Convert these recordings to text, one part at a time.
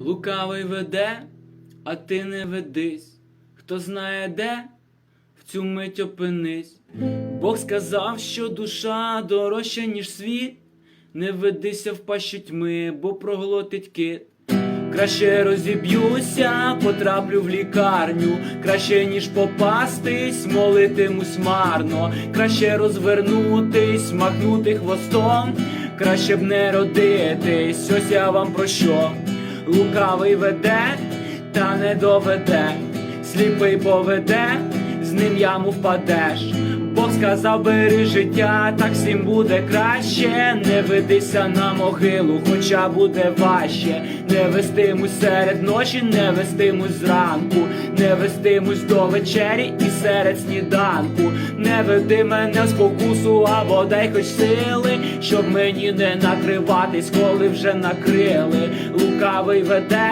Лукавий веде, а ти не ведись. Хто знає де, в цю мить опинись. Бог сказав, що душа дорожча, ніж світ. Не ведися в пащу тьми, бо проглотить кит. Краще розіб'юся, потраплю в лікарню, краще ніж попастись, молитимусь марно, краще розвернутись, махнути хвостом, краще б не родитись, ось я вам про що. Лукавий веде, та не доведе, сліпий поведе, з ним яму впадеш. Бог сказав, бери життя, так всім буде краще. Не ведися на могилу, хоча буде важче. Не вестимусь серед ночі, не вестимусь зранку, не вестимусь до вечері і серед сніданку. Не веди мене в спокусу, або дай хоч сили, щоб мені не накриватись, коли вже накрили. Лукавий веде,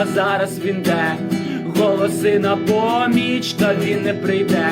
а зараз він де. Голоси на поміч, та він не прийде.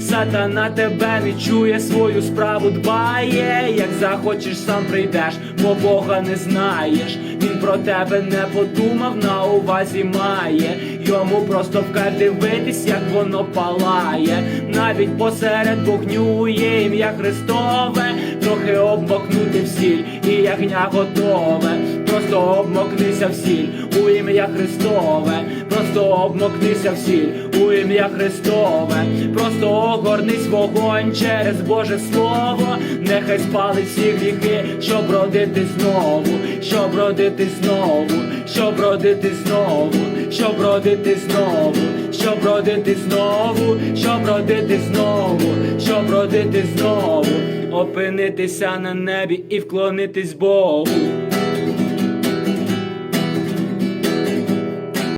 Сатана тебе не чує, свою справу дбає. Як захочеш, сам прийдеш, бо Бога не знаєш. Про тебе не подумав, на увазі має. Йому просто вкар дивитись, як воно палає. Навіть посеред вогню є ім'я Христове, трохи обмокнути в сіль, і ягня готове. Просто обмокнися в сіль. У ім'я Христове, просто обмокнися в сіль. У ім'я Христове, просто огорнись вогонь через Боже Слово, нехай спалить всі гріхи, щоб родити знову, щоб родити знову, щоб родити знову, щоб родити знову, щоб родити знову, щоб родити знову, щоб родити знову, опинитися на небі і вклонитись Богу.